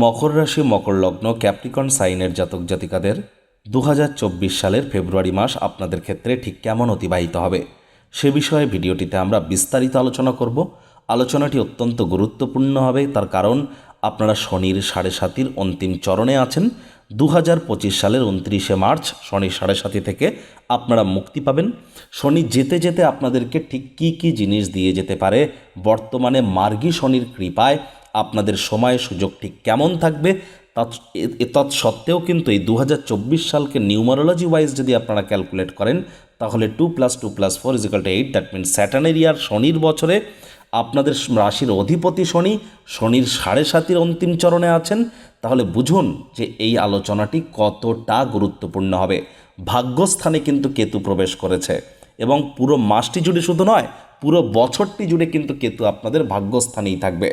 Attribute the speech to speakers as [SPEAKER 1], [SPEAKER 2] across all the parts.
[SPEAKER 1] মকর রাশি, মকর লগ্ন, ক্যাপ্রিকন সাইনের জাতক জাতিকাদের দু হাজার চব্বিশ সালের ফেব্রুয়ারি মাস আপনাদের ক্ষেত্রে ঠিক কেমন অতিবাহিত হবে? সে বিষয়ে ভিডিওটিতে আমরা বিস্তারিত আলোচনা করব। আলোচনাটি অত্যন্ত গুরুত্বপূর্ণ হবে, তার কারণ আপনারা শনির সাড়ে সাতির অন্তিম চরণে আছেন। দু পঁচিশ সালের উনত্রিশে মার্চ শনির সাড়ে সাতি থেকে আপনারা মুক্তি পাবেন। শনি যেতে যেতে আপনাদেরকে ঠিক কী কী জিনিস দিয়ে যেতে পারে? বর্তমানে মার্গী শনির কৃপায় আপনাদের সময় সুযোগ ঠিক কেমন থাকবে তৎসত্ত্বেও কিন্তু এই দু হাজার চব্বিশ সালকে নিউমারোলজি ওয়াইজ যদি আপনারা ক্যালকুলেট করেন, তাহলে two plus two plus four equal to eight, that means স্যাটানের year শনির বছরে আপনাদের রাশির অধিপতি শনি, শনির সাড়ে সাতির অন্তিম চরণে আছেন। তাহলে বুঝুন যে এই আলোচনাটি কতটা গুরুত্বপূর্ণ হবে। ভাগ্যস্থানে কিন্তু কেতু প্রবেশ করেছে এবং পুরো মাসটি জুড়ে শুধু নয়, পুরো বছরটি জুড়ে কিন্তু কেতু আপনাদের ভাগ্যস্থানেই থাকবে।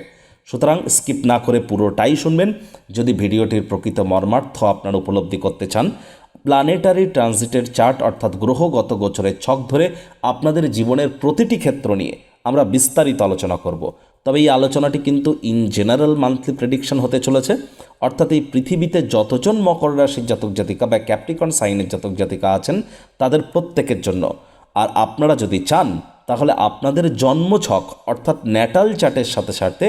[SPEAKER 1] সুতরাং স্কিপ না করে পুরোটাই শুনবেন। যদি ভিডিওটির প্রকৃত মর্মার্থ আপনারা উপলব্ধি করতে চান প্ল্যানেটারি ট্রানজিটের চার্ট অর্থাৎ গ্রহগত গোচরের ছক ধরে আপনাদের জীবনের প্রতিটি ক্ষেত্র নিয়ে আমরা বিস্তারিত আলোচনা করব। তবে এই আলোচনাটি কিন্তু ইন জেনারেল মান্থলি প্রেডিকশন হতে চলেছে। অর্থাৎ এই পৃথিবীতে যতজন মকর রাশির জাতক জাতিকা বা ক্যাপ্রিকন সাইনের জাতক জাতিকা আছেন, তাদের প্রত্যেকের জন্য। আর আপনারা যদি চান তাহলে আপনাদের জন্মছক, অর্থাৎ ন্যাটাল চার্টের সাথে সাথে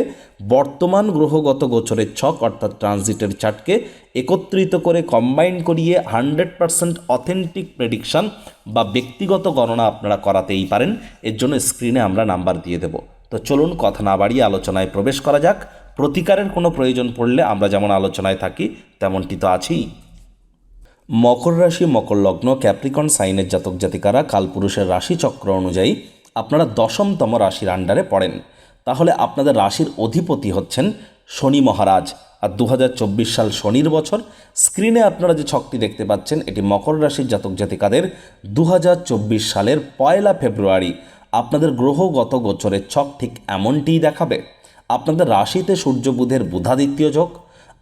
[SPEAKER 1] বর্তমান গ্রহগত গোচরের ছক, অর্থাৎ ট্রানজিটের চার্টকে একত্রিত করে কম্বাইন করিয়ে হান্ড্রেড পারসেন্ট অথেন্টিক প্রেডিকশন বা ব্যক্তিগত গণনা আপনারা করাতেই পারেন। এর জন্য স্ক্রিনে আমরা নাম্বার দিয়ে দেব। তো চলুন কথা না বাড়িয়ে আলোচনায় প্রবেশ করা যাক। প্রতিকারের কোনো প্রয়োজন পড়লে আমরা যেমন আলোচনায় থাকি, তেমনটি তো আছেই। মকর রাশি, মকর লগ্ন ক্যাপ্রিকন সাইনের জাতক জাতিকারা কালপুরুষের রাশিচক্র অনুযায়ী আপনারা দশমতম রাশির আন্ডারে পড়েন। তাহলে আপনাদের রাশির অধিপতি হচ্ছেন শনি মহারাজ। আর দু হাজার চব্বিশ সাল শনির বছর স্ক্রিনে আপনারা যে ছকটি দেখতে পাচ্ছেন, এটি মকর রাশির জাতক জাতিকাদের দু হাজার চব্বিশ সালের পয়লা ফেব্রুয়ারি। আপনাদের গ্রহগত গোচরের ছক ঠিক এমনটিই দেখাবে। আপনাদের রাশিতে সূর্য বুধের বুধাদিত্য যোগ,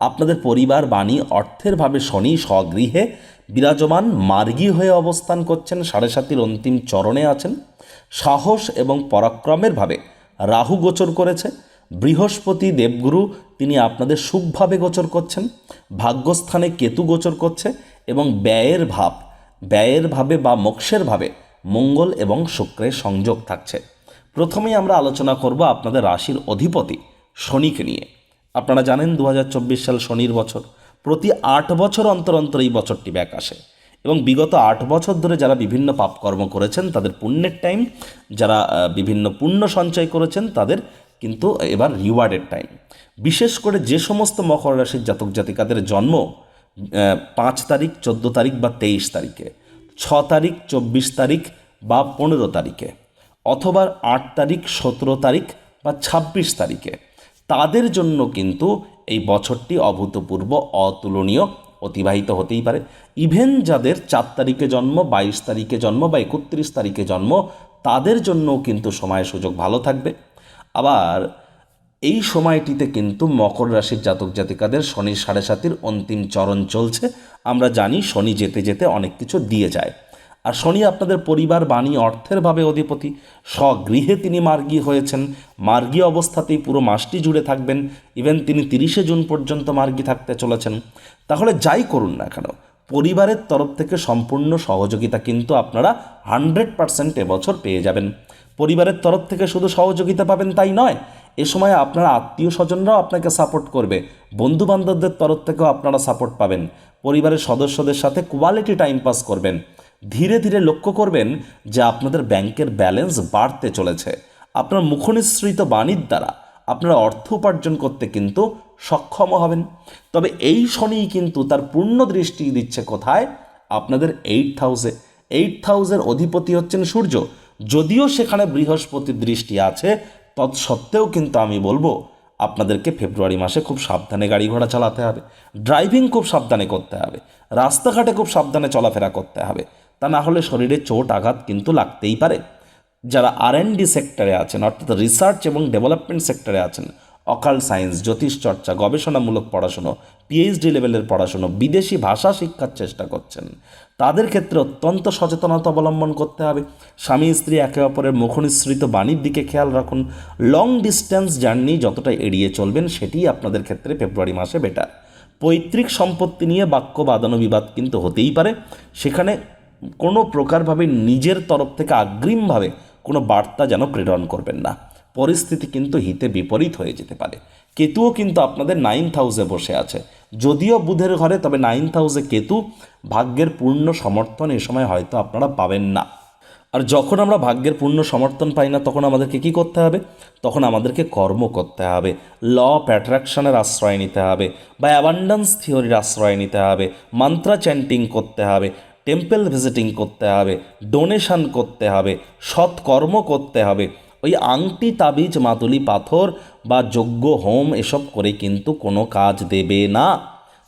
[SPEAKER 1] আপনাদের পরিবার বাণী অর্থের ভাবে শনি স্বগৃহে বিরাজমান মার্গী হয়ে অবস্থান করছেন সাড়ে সাতির অন্তিম চরণে আছেন। সাহস এবং পরাক্রমের ভাবে রাহু গোচর করেছে। বৃহস্পতি দেবগুরু তিনি আপনাদের সুখভাবে গোচর করছেন। ভাগ্যস্থানে কেতু গোচর করছে এবং ব্যয়ের ভাব, ব্যয়ের ভাবে বা মোক্ষের ভাবে মঙ্গল এবং শুক্রের সংযোগ থাকছে। প্রথমেই আমরা আলোচনা করব আপনাদের রাশির অধিপতি শনিকে নিয়ে। আপনারা জানেন দু হাজার চব্বিশ সাল শনির বছর। প্রতি আট বছর অন্তর অন্তর এই বছরটি ব্যাক আসে। এবং বিগত আট বছর ধরে যারা বিভিন্ন পাপকর্ম করেছেন, তাদের পুণ্যের টাইম, যারা বিভিন্ন পুণ্য সঞ্চয় করেছেন, তাদের কিন্তু এবার রিওয়ার্ডের টাইম। বিশেষ করে যে সমস্ত মকর রাশির জাতক জাতিকাদের জন্ম পাঁচ তারিখ, চোদ্দ তারিখ বা তেইশ তারিখে, ছ তারিখ, চব্বিশ তারিখ বা পনেরো তারিখে, অথবা আট তারিখ, সতেরো তারিখ বা ছাব্বিশ তারিখে। তাদের জন্য কিন্তু এই বছরটি অভূতপূর্ব অতুলনীয়, অতিবাহিত হতেই পারে। ইভেন যাদের চার তারিখে জন্ম, বাইশ তারিখে জন্ম বা একত্রিশ তারিখে জন্ম, তাদের জন্যও কিন্তু সময় সুযোগ ভালো থাকবে। আবার এই সময়টিতে কিন্তু মকর রাশির জাতক জাতিকাদের শনি সাড়ে সাতির অন্তিম চরণ চলছে। আমরা জানি শনি যেতে যেতে অনেক কিছু দিয়ে যায়। আর শনি আপনাদের পরিবার, বাণী, অর্থের ভাবে অধিপতি। স্বগৃহে তিনি মার্গী হয়েছেন। মার্গী অবস্থাতেই পুরো মাসটি জুড়ে থাকবেন। ইভেন তিনি তিরিশে জুন পর্যন্ত মার্গী থাকতে চলেছেন। তাহলে যাই করুন না কেন, পরিবারের তরফ থেকে সম্পূর্ণ সহযোগিতা কিন্তু আপনারা হান্ড্রেড পারসেন্ট এবছর পেয়ে যাবেন। পরিবারের তরফ থেকে শুধু সহযোগিতা পাবেন তাই নয়, এ সময় আপনার আত্মীয় স্বজনরাও আপনাকে সাপোর্ট করবে। বন্ধু বান্ধবদের তরফ থেকেও আপনারা সাপোর্ট পাবেন। পরিবারের সদস্যদের সাথে কোয়ালিটি টাইম পাস করবেন। ধীরে ধীরে লক্ষ্য করবেন যে আপনাদের ব্যাংকের ব্যালেন্স বাড়তে চলেছে। আপনার মুখনিসৃত বাণীর দ্বারা আপনারা অর্থ উপার্জন করতে কিন্তু সক্ষম হবেন। তবে এই শনিই কিন্তু তার পূর্ণ দৃষ্টি দিচ্ছে কোথায়? আপনাদের এইট হাউসে এইট হাউসের অধিপতি হচ্ছেন সূর্য। যদিও সেখানে বৃহস্পতির দৃষ্টি আছে, তৎসত্ত্বেও কিন্তু আমি বলব, আপনাদেরকে ফেব্রুয়ারি মাসে খুব সাবধানে গাড়ি ঘোড়া চালাতে হবে। ড্রাইভিং খুব সাবধানে করতে হবে। রাস্তাঘাটে খুব সাবধানে চলাফেরা করতে হবে। তা না হলে শরীরে চোট, আঘাত কিন্তু লাগতেই পারে। যারা আর ডি সেক্টরে আছেন, অর্থাৎ রিসার্চ এবং ডেভেলপমেন্ট সেক্টরে আছেন অকাল সায়েন্স জ্যোতিষ চর্চা, গবেষণামূলক পড়াশুনো পিএইচডি লেভেলের পড়াশুনো, বিদেশি ভাষা শিক্ষার চেষ্টা করছেন, তাদের ক্ষেত্রে অত্যন্ত সচেতনতা অবলম্বন করতে হবে। স্বামী, স্ত্রী, একে অপরের মুখনিসৃত বাণীর দিকে খেয়াল রাখুন। লং ডিস্টেন্স জার্নি যতটা এড়িয়ে চলবেন, সেটিই আপনাদের ক্ষেত্রে ফেব্রুয়ারি মাসে বেটার পৈতৃক সম্পত্তি নিয়ে বাক্য বাদানুবিবাদ কিন্তু হতেই পারে। সেখানে কোনো প্রকারভাবে নিজের তরফ থেকে আগ্রিমভাবে কোনো বার্তা যেন প্রেরণ করবেন না। পরিস্থিতি কিন্তু হিতে বিপরীত হয়ে যেতে পারে। কেতুও কিন্তু আপনাদের নাইন্থ হাউসে বসে আছে। যদিও বুধের ঘরে, তবে নাইন্থ হাউসে কেতু ভাগ্যের পূর্ণ সমর্থন এ সময় হয়তো আপনারা পাবেন না। আর যখন আমরা ভাগ্যের পূর্ণ সমর্থন পাই না, তখন আমাদেরকে কি করতে হবে? তখন আমাদেরকে কর্ম করতে হবে। ল অফ অ্যাট্রাকশনের আশ্রয় নিতে হবে। বা অ্যাবান্ডান্স থিওরির আশ্রয় নিতে হবে। মান্ত্রা চ্যান্টিং করতে হবে। টেম্পল ভিজিটিং করতে হবে ডোনেশন করতে হবে, সৎকর্ম করতে হবে। ওই আংটি, তাবিজ মাতুলি পাথর বা যজ্ঞ হোম এসব করে কিন্তু কোনো কাজ দেবে না।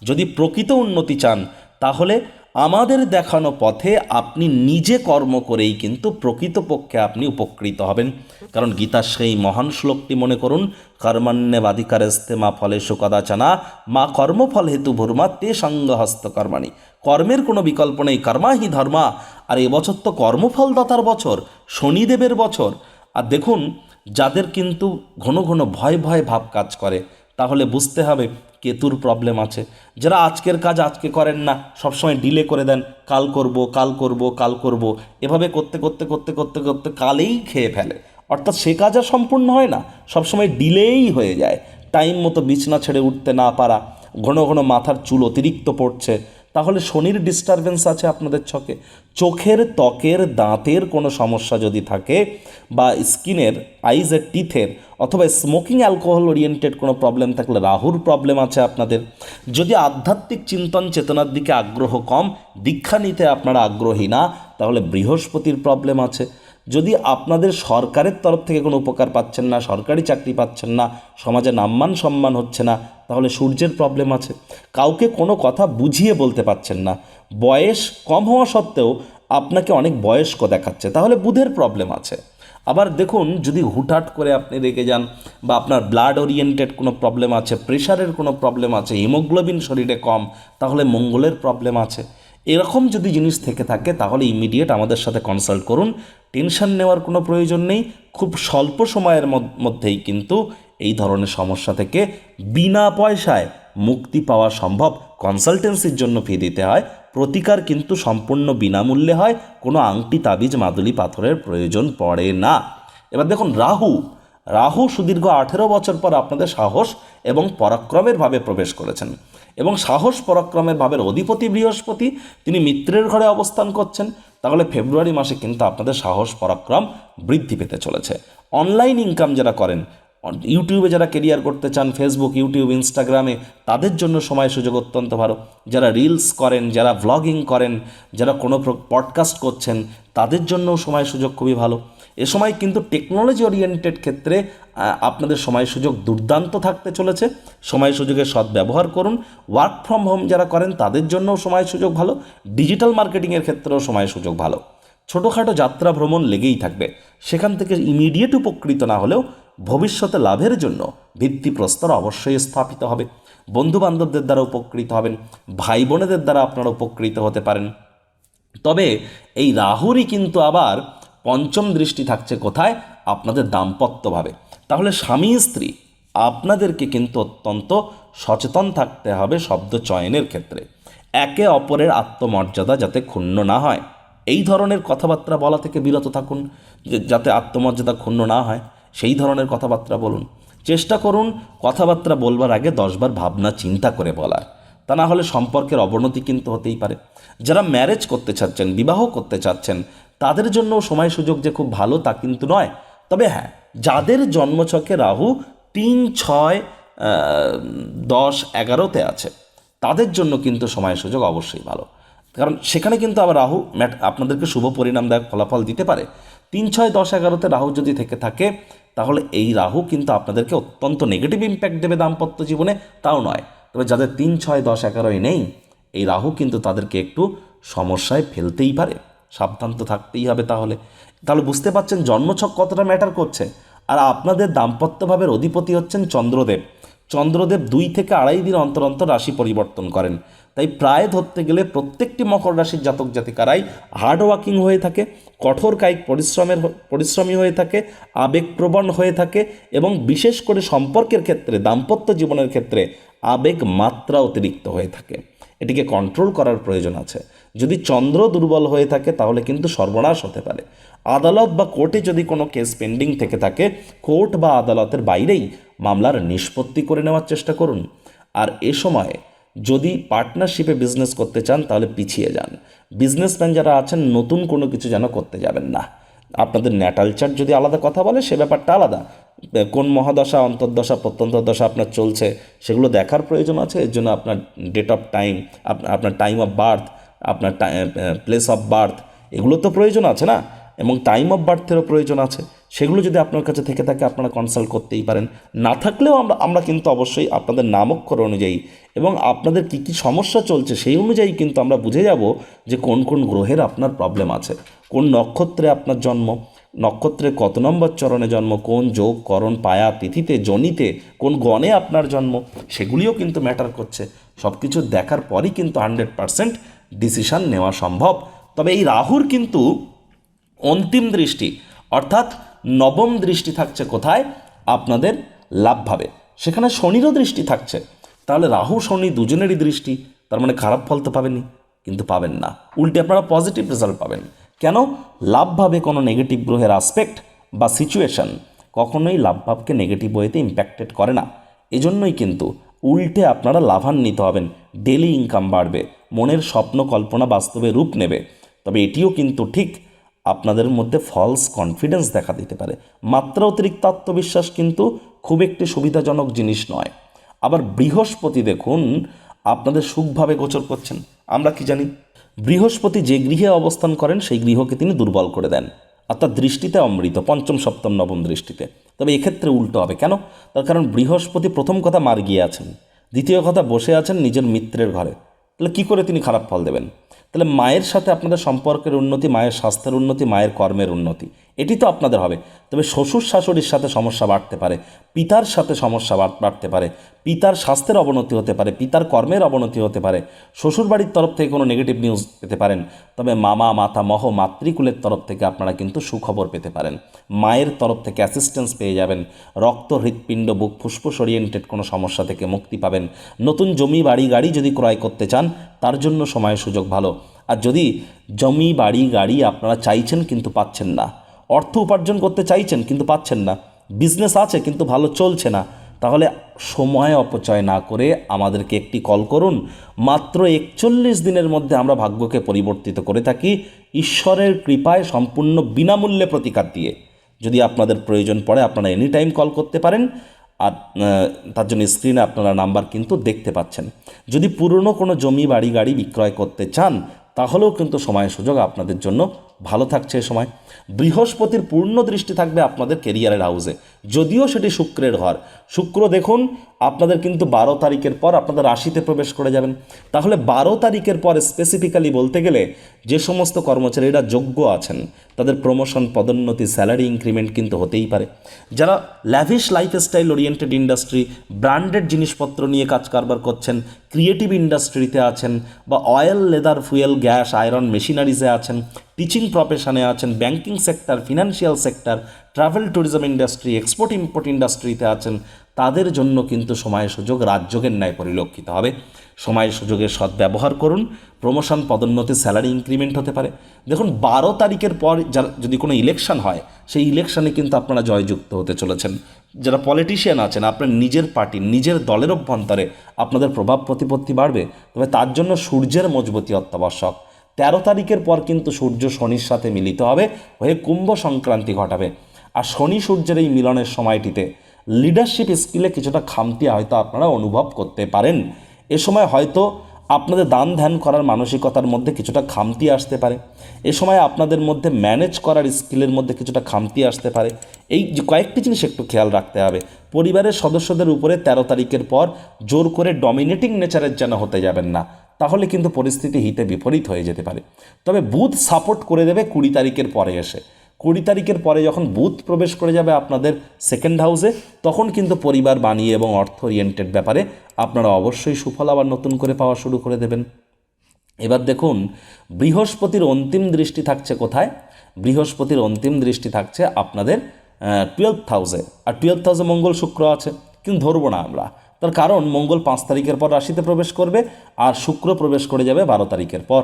[SPEAKER 1] যদি প্রকৃত উন্নতি চান, তাহলে আমাদের দেখানো পথে আপনি নিজে কর্ম করেই কিন্তু প্রকৃতপক্ষে আপনি উপকৃত হবেন। কারণ গীতার সেই মহান শ্লোকটি মনে করুন কর্মান্যে বাধিকারেস্তে মা ফলে সুকদাচানা মা কর্মফল হেতু ভুরমা তে সঙ্গ হস্তকর্মাণী কর্মের কোনো বিকল্প নেই কর্মাহি ধর্মা। আর এবছর তো কর্মফলদাতার বছর, শনিদেবের বছর। আর দেখুন, যাদের কিন্তু ঘন ঘন ভয় ভয় ভাব কাজ করে, তাহলে বুঝতে হবে কেতুর প্রবলেম আছে। যারা আজকের কাজ আজকে করেন না, সবসময় ডিলে করে দেন, কাল করব কাল করব কাল করব। এভাবে করতে করতে করতে করতে করতে কালেই খেয়ে ফেলে। অর্থাৎ সে কাজ আর সম্পূর্ণ হয় না, সবসময় ডিলেই হয়ে যায়। টাইম মতো বিছনা ছেড়ে উঠতে না পারা, ঘন ঘন মাথার চুল অতিরিক্ত পড়ছে তাহলে শনির ডিস্টারবেন্স আছে আপনাদের ছকে। চোখের, ত্বকের, দাঁতের কোনো সমস্যা যদি থাকে বা স্কিনের আইজের টিথের অথবা স্মোকিং অ্যালকোহল ওরিয়েন্টেড কোনো প্রবলেম থাকলে রাহুর প্রবলেম আছে আপনাদের। যদি আধ্যাত্মিক চিন্তন চেতনার দিকে আগ্রহ কম, দীক্ষা নিতে আপনারা আগ্রহী না, তাহলে বৃহস্পতির প্রবলেম আছে। যদি আপনাদের সরকারের তরফ থেকে কোনো উপকার পাচ্ছেন না, সরকারি চাকরি পাচ্ছেন না, সমাজে নাম্মান সম্মান হচ্ছে না, তাহলে সূর্যের প্রবলেম আছে। কাউকে কোনো কথা বুঝিয়ে বলতে পারছেন না। বয়স কম হওয়া সত্ত্বেও আপনাকে অনেক বয়স্ক দেখাচ্ছে, তাহলে বুধের প্রবলেম আছে। আবার দেখুন, যদি হুটহাট করে আপনি রেগে যান বা আপনার ব্লাড ওরিয়েন্টেড কোনো প্রবলেম আছে প্রেশারের কোনো প্রবলেম আছে হিমোগ্লোবিন শরীরে কম, তাহলে মঙ্গলের প্রবলেম আছে। এরকম যদি জিনিস থেকে থাকে, তাহলে ইমিডিয়েট আমাদের সাথে কনসাল্ট করুন। টেনশন নেওয়ার কোনো প্রয়োজন নেই। খুব স্বল্প সময়ের মধ্যেই কিন্তু এই ধরনের সমস্যা থেকে বিনা পয়সায় মুক্তি পাওয়া সম্ভব। কনসালটেন্সির জন্য ফি দিতে হয়। প্রতিকার কিন্তু সম্পূর্ণ বিনামূল্যে হয়। কোনো আংটি, তাবিজ, মাদুলি, পাথরের প্রয়োজন পড়ে না। এবার দেখুন, রাহু। রাহু সুদীর্ঘ আঠেরো বছর পর আপনাদের সাহস এবং পরাক্রমের ভাবে প্রবেশ করেছেন। এবং সাহস পরাক্রমের ভাবের অধিপতি বৃহস্পতি, তিনি মিত্রের ঘরে অবস্থান করছেন। তাহলে ফেব্রুয়ারি মাসে কিন্তু আপনাদের সাহস পরাক্রম বৃদ্ধি পেতে চলেছে। অনলাইন ইনকাম যারা করেন ইউটিউবে যারা কেরিয়ার করতে চান ফেসবুক ইউটিউব ইনস্টাগ্রামে তাদের জন্য সময় সুযোগ অত্যন্ত ভালো। যারা রিলস করেন, যারা ভ্লগিং করেন, যারা কোনো পডকাস্ট করছেন, তাদের জন্যও সময় সুযোগ খুবই ভালো। এ সময় কিন্তু টেকনোলজি ওরিয়েন্টেড ক্ষেত্রে আপনাদের সময় সুযোগ দুর্দান্ত থাকতে চলেছে। সময় সুযোগের সদ্ব্যবহার করুন। ওয়ার্ক ফ্রম হোম যারা করেন, তাদের জন্যও সময় সুযোগ ভালো। ডিজিটাল মার্কেটিংয়ের ক্ষেত্রেও সময় সুযোগ ভালো। ছোটোখাটো যাত্রা ভ্রমণ লেগেই থাকবে। সেখান থেকে ইমিডিয়েট উপকৃত না হলেও ভবিষ্যতে লাভের জন্য ভিত্তিপ্রস্তর অবশ্যই স্থাপিত হবে। বন্ধু বান্ধবদের দ্বারা উপকৃত হবেন। ভাই বোনেদের দ্বারা আপনারা উপকৃত হতে পারেন। তবে এই রাহুরই কিন্তু আবার পঞ্চম দৃষ্টি থাকছে কোথায়? আপনাদের দাম্পত্যভাবে তাহলে স্বামী স্ত্রী, আপনাদেরকে কিন্তু অত্যন্ত সচেতন থাকতে হবে শব্দ চয়নের ক্ষেত্রে। একে অপরের আত্মমর্যাদা যাতে ক্ষুণ্ণ না হয়। এই ধরনের কথাবার্তা বলা থেকে বিরত থাকুন যাতে আত্মমর্যাদা ক্ষুণ্ণ না হয়, সেই ধরনের কথাবার্তা বলুন। চেষ্টা করুন কথাবার্তা বলবার আগে দশবার ভাবনা চিন্তা করে বলার। তা না হলে সম্পর্কের অবনতি কিন্তু হতেই পারে। যারা ম্যারেজ করতে চাচ্ছেন, বিবাহ করতে চাচ্ছেন, তাদের জন্য সময় সুযোগ যে খুব ভালো তা কিন্তু নয়। তবে হ্যাঁ যাদের জন্মছকে রাহু তিন, ছয় দশ, এগারোতে আছে, তাদের জন্য কিন্তু সময় সুযোগ অবশ্যই ভালো। কারণ সেখানে কিন্তু আবার রাহু ম্যাট, আপনাদেরকে শুভ পরিণামদায়ক ফলাফল দিতে পারে। তিন, ছয়, দশ, এগারোতে রাহু যদি থেকে থাকে, তাহলে এই রাহু কিন্তু আপনাদেরকে অত্যন্ত নেগেটিভ ইম্প্যাক্ট দেবে দাম্পত্য জীবনে, তাও নয়। তবে যাদের তিন, ছয়, দশ এগারোয় নেই, এই রাহু কিন্তু তাদেরকে একটু সমস্যায় ফেলতেই পারে। সাবধান তো থাকতেই হবে তাহলে। তাহলে বুঝতে পারছেন জন্মছক কতটা ম্যাটার করছে? আর আপনাদের দাম্পত্যভাবের অধিপতি হচ্ছেন চন্দ্রদেব। চন্দ্রদেব দুই থেকে আড়াই দিন অন্তর অন্তর রাশি পরিবর্তন করেন। তাই প্রায় ধরতে গেলে প্রত্যেকটি মকর রাশির জাতক জাতিকারাই হার্ড ওয়ার্কিং হয়ে থাকে, কঠোর কায়িক পরিশ্রমের পরিশ্রমী হয়ে থাকে, আবেগপ্রবণ হয়ে থাকে এবং বিশেষ করে সম্পর্কের ক্ষেত্রে, দাম্পত্য জীবনের ক্ষেত্রে আবেগ মাত্রা অতিরিক্ত হয়ে থাকে। এটিকে কন্ট্রোল করার প্রয়োজন আছে। যদি চন্দ্র দুর্বল হয়ে থাকে, তাহলে কিন্তু সর্বনাশ হতে পারে। আদালত বা কোর্টে যদি কোনো কেস পেন্ডিং থেকে থাকে, কোর্ট বা আদালতের বাইরেই মামলার নিষ্পত্তি করে নেওয়ার চেষ্টা করুন। আর এ সময়ে যদি পার্টনারশিপে বিজনেস করতে চান, তাহলে পিছিয়ে যান। বিজনেসম্যান যারা আছেন, নতুন কোনো কিছু যেন করতে যাবেন না। আপনাদের ন্যাটাল চার্ট যদি আলাদা কথা বলে, সে ব্যাপারটা আলাদা। কোন মহাদশা, অন্তর্দশা প্রত্যন্তর দশা আপনার চলছে, সেগুলো দেখার প্রয়োজন আছে? এর জন্য আপনার ডেট অফ টাইম আপনার টাইম অফ বার্থ আপনার প্লেস অফ বার্থ এগুলো তো প্রয়োজন আছে না? এবং টাইম অফ বার্থেরও প্রয়োজন আছে। সেগুলো যদি আপনার কাছে থেকে থাকে, আপনারা কনসাল্ট করতেই পারেন। না থাকলেও আমরা আমরা কিন্তু অবশ্যই আপনাদের নামক্ষর অনুযায়ী এবং আপনাদের কী কী সমস্যা চলছে সেই অনুযায়ী কিন্তু আমরা বুঝে যাব যে কোন কোন গ্রহের আপনার প্রবলেম আছে, কোন নক্ষত্রে আপনার জন্ম নক্ষত্রের কত নম্বর চরণে জন্ম? কোন যোগ, করণ, পায়া, তিথিতে, জনিতে, কোন গণে আপনার জন্ম? সেগুলিও কিন্তু ম্যাটার করছে। সব কিছু দেখার পরই কিন্তু হান্ড্রেড পারসেন্ট ডিসিশান নেওয়া সম্ভব। তবে এই রাহুর কিন্তু অন্তিম দৃষ্টি, অর্থাৎ নবম দৃষ্টি থাকছে কোথায়? আপনাদের লাভভাবে। সেখানে শনিরও দৃষ্টি থাকছে। তাহলে রাহু, শনি দুজনেরই দৃষ্টি। তার মানে খারাপ ফল তো পাবেনই, কিন্তু পাবেন না। উল্টে আপনারা পজিটিভ রেজাল্ট পাবেন। কেন? লাভভাবে কোনো নেগেটিভ গ্রহের আসপেক্ট বা সিচুয়েশন কখনোই লাভভাবকে নেগেটিভ ওয়েতে ইম্প্যাক্টেড করে না। এজন্যই কিন্তু উল্টে আপনারা লাভান্বিত হবেন ডেলি ইনকাম বাড়বে, মনের স্বপ্ন কল্পনা বাস্তবে রূপ নেবে। তবে এটিও কিন্তু ঠিক আপনাদের মধ্যে ফলস কনফিডেন্স দেখা দিতে পারে। মাত্রা অতিরিক্ত আত্মবিশ্বাস কিন্তু খুব একটি সুবিধাজনক জিনিস নয়। আবার বৃহস্পতি দেখুন, আপনাদের সুখভাবে গোচর করছেন। আমরা কি জানি? বৃহস্পতি যে গৃহে অবস্থান করেন, সেই গৃহকে তিনি দুর্বল করে দেন। অর্থাৎ দৃষ্টিতে অমৃত, পঞ্চম, সপ্তম, নবম দৃষ্টিতে। তবে এক্ষেত্রে উল্টো হবে কেন? তার কারণ বৃহস্পতি প্রথম কথা মার গিয়ে আছেন। দ্বিতীয় কথা বসে আছেন নিজের মিত্রের ঘরে। তাহলে কী করে তিনি খারাপ ফল দেবেন? তাহলে মায়ের সাথে আপনাদের সম্পর্কের উন্নতি, মায়ের স্বাস্থ্যের উন্নতি, মায়ের কর্মের উন্নতি, এটি তো আপনাদের হবে। তবে শ্বশুর শাশুড়ির সাথে সমস্যা বাড়তে পারে, পিতার সাথে সমস্যা বাড়তে পারে, পিতার স্বাস্থ্যের অবনতি হতে পারে, পিতার কর্মের অবনতি হতে পারে শ্বশুর বাড়ির তরফ থেকে কোনো নেগেটিভ নিউজ পেতে পারেন, তবে মামা, মাতা, মহ, মাতৃকুলের তরফ থেকে আপনারা কিন্তু সুখবর পেতে পারেন। মায়ের তরফ থেকে অ্যাসিস্ট্যান্স পেয়ে যাবেন, রক্ত, হৃৎপিণ্ড, বুক ফুসফুস ওরিয়েন্টেড কোনো সমস্যা থেকে মুক্তি পাবেন। নতুন জমি, বাড়ি, গাড়ি যদি ক্রয় করতে চান তার জন্য সময় সুযোগ ভালো। আর যদি জমি, বাড়ি, গাড়ি আপনারা চাইছেন কিন্তু পাচ্ছেন না, অর্থ উপার্জন করতে চাইছেন কিন্তু পাচ্ছেন না বিজনেস আছে কিন্তু ভালো চলছে না, তাহলে সময় অপচয় না করে আমাদেরকে একটি কল করুন। মাত্র একচল্লিশ দিনের মধ্যে আমরা ভাগ্যকে পরিবর্তিত করে থাকি ঈশ্বরের কৃপায় সম্পূর্ণ বিনামূল্যে প্রতিকার দিয়ে। যদি আপনাদের প্রয়োজন পড়ে আপনারা এনি টাইম কল করতে পারেন। আর তার জন্য স্ক্রিনে আপনারা নাম্বার কিন্তু দেখতে পাচ্ছেন। যদি পুরনো কোনো জমি, বাড়ি, গাড়ি বিক্রয় করতে চান, তাহলেও কিন্তু সময় সুযোগ আপনাদের জন্য ভালো থাকছে এ সময়। বৃহস্পতির পূর্ণ দৃষ্টি থাকবে আপনাদের কেরিয়ারের হাউসে যদিও সেটি শুক্রের ঘর। শুক্র দেখুন, আপনাদের কিন্তু বারো তারিখের পর আপনাদের রাশিতে প্রবেশ করে যাবেন। তাহলে বারো তারিখের পর স্পেসিফিক্যালি বলতে গেলে যে সমস্ত কর্মচারীরা যোগ্য আছেন, তাদের প্রমোশন পদোন্নতি স্যালারি ইনক্রিমেন্ট কিন্তু হতেই পারে। যারা lavish lifestyle oriented industry branded জিনিসপত্র নিয়ে কাজ কারবার করছেন ক্রিয়েটিভ ইন্ডাস্ট্রিতে আছেন বা oil leather fuel gas iron মেশিনারিজে আছেন টিচিং প্রফেশনে আছেন banking sector financial sector travel tourism industry export import ইন্ডাস্ট্রিতে আছেন। তাদের জন্য কিন্তু সময় সুযোগ রাজযোগের ন্যায় পরিলক্ষিত হবে। সময় সুযোগের সদ্ব্যবহার করুন। প্রমোশন পদোন্নতি স্যালারি ইনক্রিমেন্ট হতে পারে। দেখুন, বারো তারিখের পর যদি কোনো ইলেকশন হয়, সেই ইলেকশনে কিন্তু আপনারা জয়যুক্ত হতে চলেছেন। যারা পলিটিশিয়ান আছেন, আপনার নিজের পার্টি নিজের দলের অভ্যন্তরে আপনাদের প্রভাব প্রতিপত্তি বাড়বে। তবে তার জন্য সূর্যের মজবুতি অত্যাবশ্যক। তেরো তারিখের পর কিন্তু সূর্য শনির সাথে মিলিত হবে হয়ে কুম্ভ সংক্রান্তি ঘটাবে। আর শনি সূর্যের এই মিলনের সময়টিতে লিডারশিপ স্কিলে কিছুটা খামতি হয়তো আপনারা অনুভব করতে পারেন। এ সময় হয়তো আপনাদের দান ধ্যান করার মানসিকতার মধ্যে কিছুটা খামতি আসতে পারে। এ সময় আপনাদের মধ্যে ম্যানেজ করার স্কিলের মধ্যে কিছুটা খামতি আসতে পারে। এই যে কয়েকটি জিনিস একটু খেয়াল রাখতে হবে। পরিবারের সদস্যদের উপরে তেরো তারিখের পর জোর করে ডমিনেটিং নেচারের যেন হতে যাবেন না। তাহলে কিন্তু পরিস্থিতি হিতে বিপরীত হয়ে যেতে পারে। তবে বুধ সাপোর্ট করে দেবে কুড়ি তারিখের পরে এসে। কুড়ি তারিখের পরে যখন বুথ প্রবেশ করে যাবে আপনাদের সেকেন্ড হাউসে তখন কিন্তু পরিবার বানিয়ে এবং অর্থ ওরিয়েন্টেড ব্যাপারে আপনারা অবশ্যই সুফল আবার নতুন করে পাওয়া শুরু করে দেবেন। এবার দেখুন, বৃহস্পতির অন্তিম দৃষ্টি থাকছে কোথায়? বৃহস্পতির অন্তিম দৃষ্টি থাকছে আপনাদের টুয়েলভ হাউসে আর টুয়েলভ হাউসে মঙ্গল শুক্র আছে। কিন্তু ধরবো না আমরা। তার কারণ মঙ্গল পাঁচ তারিখের পর রাশিতে প্রবেশ করবে আর শুক্র প্রবেশ করে যাবে বারো তারিখের পর।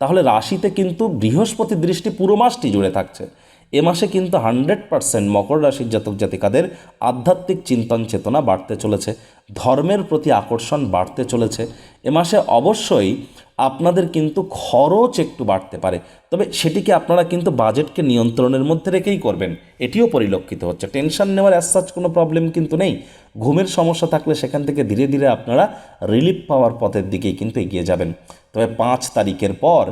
[SPEAKER 1] তাহলে রাশিতে কিন্তু বৃহস্পতি দৃষ্টি পুরো মাসটি জুড়ে থাকছে। এ মাসে কিন্তু হান্ড্রেড পারসেন্ট মকর রাশির জাতক জাতিকাদের আধ্যাত্মিক চিন্তন চেতনা বাড়তে চলেছে। ধর্মের প্রতি আকর্ষণ বাড়তে চলেছে। এ মাসে অবশ্যই আপনাদের কিন্তু খরচ একটু বাড়তে পারে। তবে সেটিকে আপনারা কিন্তু বাজেটকে নিয়ন্ত্রণের মধ্যে রেখেই করবেন। এটিও পরিলক্ষিত হচ্ছে। টেনশন নেওয়ার অ্যাজ সাচ কোনো প্রবলেম কিন্তু নেই। ঘুমের সমস্যা থাকলে সেখান থেকে ধীরে ধীরে আপনারা রিলিফ পাওয়ার পথের দিকেই কিন্তু এগিয়ে যাবেন। তবে পাঁচ তারিখের পর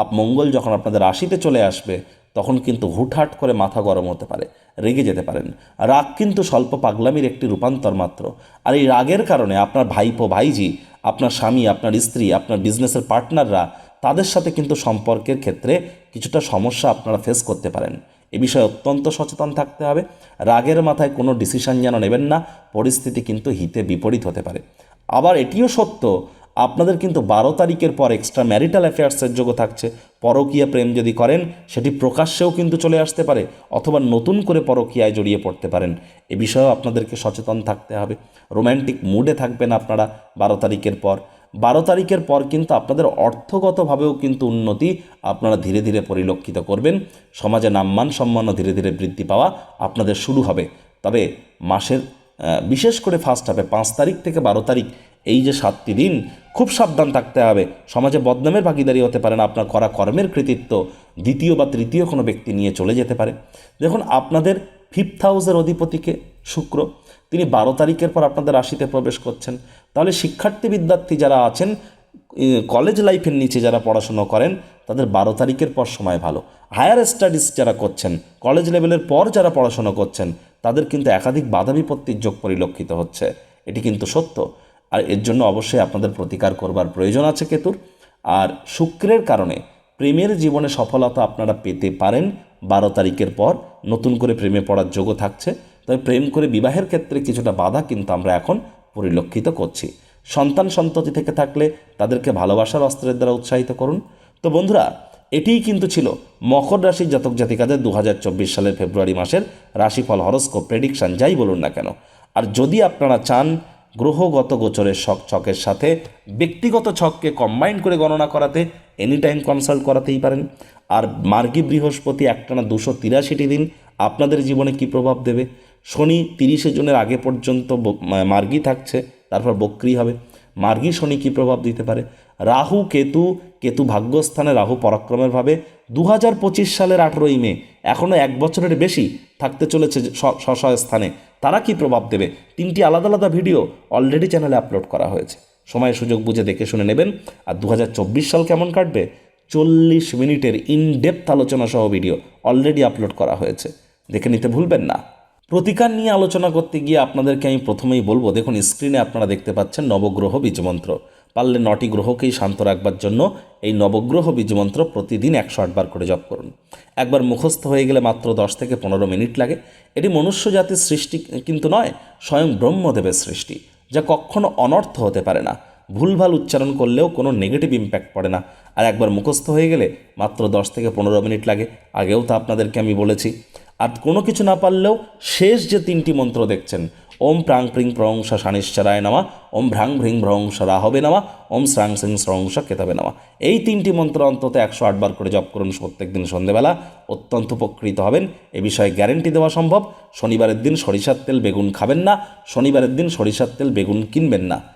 [SPEAKER 1] আপ মঙ্গল যখন আপনাদের রাশিতে চলে আসবে তখন কিন্তু হুটহাট করে মাথা গরম হতে পারে, রেগে যেতে পারেন। রাগ কিন্তু স্বল্প পাগলামির একটি রূপান্তর মাত্র। আর এই রাগের কারণে আপনার ভাইপো ভাইজি আপনার স্বামী, আপনার স্ত্রী, আপনার বিজনেসের পার্টনাররা, তাদের সাথে কিন্তু সম্পর্কের ক্ষেত্রে কিছুটা সমস্যা আপনারা ফেস করতে পারেন। এ বিষয়ে অত্যন্ত সচেতন থাকতে হবে। রাগের মাথায় কোনো ডিসিশন যেন নেবেন না, পরিস্থিতি কিন্তু হিতে বিপরীত হতে পারে। আবার এটিও সত্য আপনাদের কিন্তু বারো তারিখের পর এক্সট্রা ম্যারিটাল অ্যাফেয়ার্সের যোগ্য থাকছে। পরকীয়া প্রেম যদি করেন, সেটি প্রকাশ্যেও কিন্তু চলে আসতে পারে, অথবা নতুন করে পরকীয়ায় জড়িয়ে পড়তে পারেন। এ বিষয়েও আপনাদেরকে সচেতন থাকতে হবে। রোম্যান্টিক মুডে থাকবেন আপনারা বারো তারিখের পর। বারো তারিখের পর কিন্তু আপনাদের অর্থগতভাবেও কিন্তু উন্নতি আপনারা ধীরে ধীরে পরিলক্ষিত করবেন। সমাজে নাম্মান সম্মানও ধীরে ধীরে বৃদ্ধি পাওয়া আপনাদের শুরু হবে। তবে মাসের বিশেষ করে ফার্স্ট হাফে পাঁচ তারিখ থেকে বারো তারিখ এই যে সাতটি দিন, খুব সাবধান থাকতে হবে। সমাজে বদনামের ভাগিদারি হতে পারে না, আপনার করা কর্মের কৃতিত্ব দ্বিতীয় বা তৃতীয় কোনো ব্যক্তি নিয়ে চলে যেতে পারে। দেখুন, আপনাদের ফিফথ হাউসের অধিপতিকে শুক্র। তিনি বারো তারিখের পর আপনাদের রাশিতে প্রবেশ করছেন। তাহলে শিক্ষার্থী বিদ্যার্থী যারা আছেন কলেজ লাইফের নিচে যারা পড়াশুনো করেন, তাদের বারো তারিখের পর সময় ভালো। হায়ার স্টাডিজ যারা করছেন কলেজ লেভেলের পর যারা পড়াশুনো করছেন, তাদের কিন্তু একাধিক বাধা বিপত্তির যোগ পরিলক্ষিত হচ্ছে। এটি কিন্তু সত্য। আর এর জন্য অবশ্যই আপনাদের প্রতিকার করবার প্রয়োজন আছে কেতুর। আর শুক্রের কারণে প্রেমের জীবনে সফলতা আপনারা পেতে পারেন। বারো তারিখের পর নতুন করে প্রেমে পড়ার যোগ্য থাকছে। তবে প্রেম করে বিবাহের ক্ষেত্রে কিছুটা বাধা কিন্তু আমরা এখন পরিলক্ষিত করছি। সন্তান সন্ততি থেকে থাকলে তাদেরকে ভালোবাসার অস্ত্রের দ্বারা উৎসাহিত করুন। তো বন্ধুরা, এটিই কিন্তু ছিল মকর রাশির জাতক জাতিকাদের দু হাজার চব্বিশ সালের ফেব্রুয়ারি মাসের রাশিফল হরস্কোপ প্রেডিকশন যাই বলুন না কেন। আর যদি আপনারা চান গ্রহগত গোচরের শখ ছকের সাথে ব্যক্তিগত ছককে কম্বাইন করে গণনা করাতে এনি টাইম কনসাল্ট করাতেই পারেন। আর মার্গী বৃহস্পতি একটানা দুশো তিরাশিটি দিন আপনাদের জীবনে কি প্রভাব দেবে? শনি তিরিশে জুনের আগে পর্যন্ত মার্গী থাকছে, তারপর বক্রি হবে। মার্গী শনি কী প্রভাব দিতে পারে? রাহু, কেতু কেতু ভাগ্যস্থানে রাহু পরাক্রমের ভাবে। দু হাজার পঁচিশ সালের আঠেরোই মে এখনও এক বছরের বেশি থাকতে চলেছে স- স্ব স্ব স্থানে। তারা কি প্রভাব দেবে? তিনটি আলাদা আলাদা ভিডিও অলরেডি চ্যানেলে আপলোড করা হয়েছে। সময় সুযোগ বুঝে দেখে শুনে নেবেন। আর দু হাজার চব্বিশ সাল কেমন কাটবে? চল্লিশ মিনিটের ইন ডেপথ আলোচনা সহ ভিডিও অলরেডি আপলোড করা হয়েছে। দেখে নিতে ভুলবেন না। প্রতিকার নিয়ে আলোচনা করতে গিয়ে আপনাদেরকে আমি প্রথমেই বলব, দেখুন, স্ক্রিনে আপনারা দেখতে পাচ্ছেন নবগ্রহ বীজমন্ত্র। পারলে নটি গ্রহকেই শান্ত রাখবার জন্য এই নবগ্রহ বীজমন্ত্র প্রতিদিন একশো আটবার করে জপ করুন। একবার মুখস্থ হয়ে গেলে মাত্র দশ থেকে পনেরো মিনিট লাগে। এটি মনুষ্য জাতির সৃষ্টি কিন্তু নয়, স্বয়ং ব্রহ্মদেবের সৃষ্টি, যা কখনো অনর্থ হতে পারে না। ভুলভাল উচ্চারণ করলেও কোনো নেগেটিভ ইম্প্যাক্ট পড়ে না। আর একবার মুখস্থ হয়ে গেলে মাত্র দশ থেকে পনেরো মিনিট লাগে। আগেও তো আপনাদেরকে আমি বলেছি আর কোনো কিছু না পারলেও শেষ যে তিনটি মন্ত্র দেখছেন, ওম প্রাং প্রিং প্রংস শানিশ্চরায় নামা, ওম ভ্রাং ভ্রিং ভ্রংস রাহবে নামা, ওম শ্রাং সিং স্রংস কেতাবে নামা। এই তিনটি মন্ত্র অন্তত একশো আটবার করে জপ করুন প্রত্যেক দিন সন্ধেবেলা। অত্যন্ত উপকৃত হবেন। এ বিষয়ে গ্যারেন্টি দেওয়া সম্ভব। শনিবারের দিন সরিষার তেল বেগুন খাবেন না। শনিবারের দিন সরিষার তেল বেগুন কিনবেন না।